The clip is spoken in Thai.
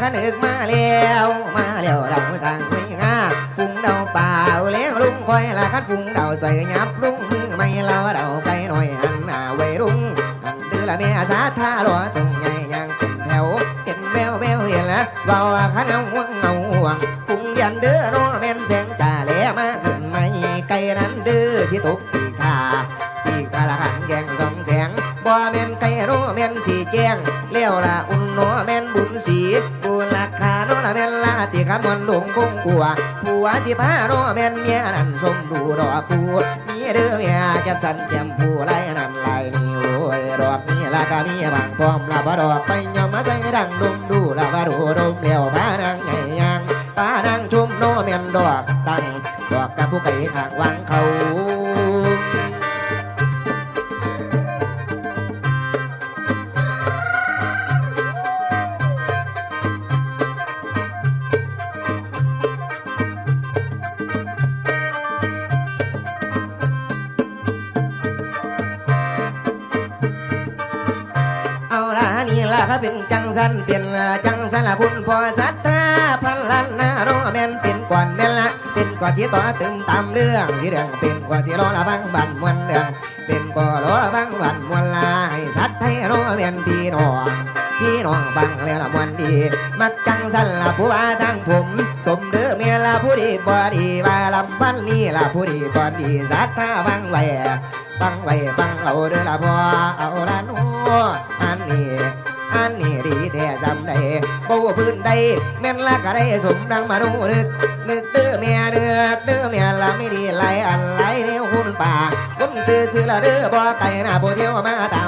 ขันอึกมาแล้ว มาแล้วเราสั่งคุยงาฟุงเดาเปล่าเลี้ยงลุงคอยละขันฟุงเดาใส่ยับลุงมือไม่เราเดาไกลหน่อยหันหน้าไว้รุงหันดื้อละแม่สาท่าหลัวจงใหญ่ยังเป็นแถวเห็นแววแววเห็นละเบาขันเอาห่วงเอาห่วงฟุงยันเด้อน้อแม่นแสงจ่าแหลมาขึ้นไม่ไกลนั้นเด้อสิตกปีกาปีกาละหันแยงสองแสงบ่แม่นไก่โนแม่นสีแจ้งเลี้ยวละอุ่นโนแม่นบุญสี แม่นลาติคำมันลงคงกลัวผัวสิพาโนแม่นเมียนั่นสมดูรอกูมีเด้อเมียจับสันแจมผู้ไรนั่นไรนี่โอ้ยรอกนี้ละก็มีบางพร้อมละบ่ดอกไปยอมมาใส่ดังดมดูละบ่ดูดมเลี้ยวพานังไงยังพานังชุมโนแม่นดอกตั้งดอกกับผู้ไก่ขางวังเขา นี่ละครับเป็นจังสันเป็นจังสันละคุณพอสัตตาพันลันนาโรแมนเป็นก่อนแม่นละเป็นก่อนที่ต่อตึมตามเรื่องที่เรื่องเป็นก่อนที่รอละบังบันมวนเรื่องเป็นก่อนรอละบังบันมวนลาให้สัตว์ให้โรแมนพี่น้องพี่น้องบังแล้วละมวนดีมักจังสันละผู้ว่าทางผม สมเด้อเมียละผู้ดีบ่ดีว่าลำบันนี่ละผู้ดีบ่ดีสัตว์ถ้าบังไว้ฟังไว้ฟังเอาเด้อละพ่อเอาละนู้อันนี้ อันนี้ดีแท้จำได้บ่ว่าพื้นใดแม่นละก็ได้สมดังมาดูนึกนึกเด้อเมียเด้อเด้อเมียละไม่ดีไหลอันไหลเนี่ยวคุณป่าคนซื้อซื้อละเด้อบ่ไก่หน้าผู้เที่ยวมาตาม